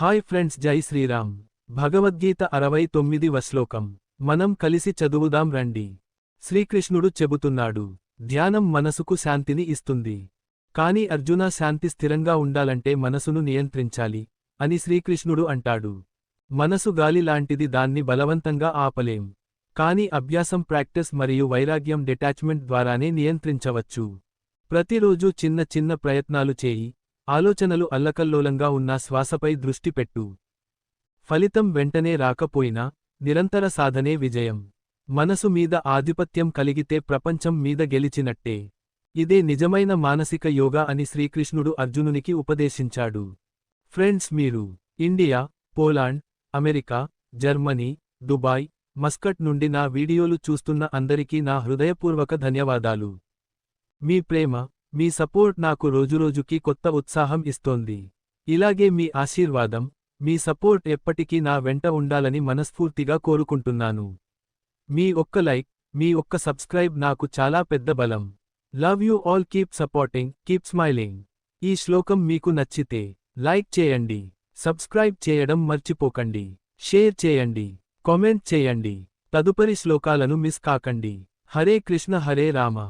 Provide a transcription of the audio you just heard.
Hi friends జై శ్రీరామ్. భగవద్గీత అరవై తొమ్మిది శ్లోకం మనం కలిసి చదువుదాం రండి. శ్రీకృష్ణుడు చెబుతున్నాడు ధ్యానం మనసుకు శాంతిని ఇస్తుంది. కాని అర్జున శాంతి స్థిరంగా ఉండాలంటే మనసును నియంత్రించాలి అని శ్రీకృష్ణుడు అంటాడు. మనసు గాలి లాంటిది దాన్ని బలవంతంగా ఆపలేం. కాని అభ్యాసం ప్రాక్టీస్ మరియు వైరాగ్యం డిటాచ్మెంట్ ద్వారానే నియంత్రించవచ్చు. ప్రతిరోజూ చిన్న చిన్న ప్రయత్నాలు చేయి ఆలోచనలు అల్లకల్లోలంగా ఉన్న శ్వాసపై దృష్టి పెట్టు. ఫలితం వెంటనే రాకపోయినా నిరంతర సాధనే విజయం. మనసు మీద ఆధిపత్యం కలిగితే ప్రపంచం మీద గెలిచినట్టే. ఇదే నిజమైన మానసిక యోగా అని శ్రీకృష్ణుడు అర్జునునికి ఉపదేశించాడు. ఫ్రెండ్స్ మీరు India Poland America Germany Dubai Muscat నుండి నా వీడియోలు చూస్తున్న అందరికీ నా హృదయపూర్వక ధన్యవాదాలు. మీ ప్రేమ మీ సపోర్ట్ నాకు రోజురోజుకి కొత్త ఉత్సాహం ఇస్తోంది. ఇలాగే మీ ఆశీర్వాదం మీ సపోర్ట్ ఎప్పటికీ నా వెంట ఉండాలని మనస్ఫూర్తిగా కోరుకుంటున్నాను. మీ ఒక్క లైక్ మీ ఒక్క సబ్స్క్రైబ్ నాకు చాలా పెద్ద బలం. Love you all keep supporting keep smiling. ఈ శ్లోకం మీకు నచ్చితే లైక్ చేయండి సబ్స్క్రైబ్ చేయడం మర్చిపోకండి షేర్ చేయండి కామెంట్ చేయండి. తదుపరి శ్లోకాలను మిస్ కాకండి. హరే కృష్ణ హరే రామ.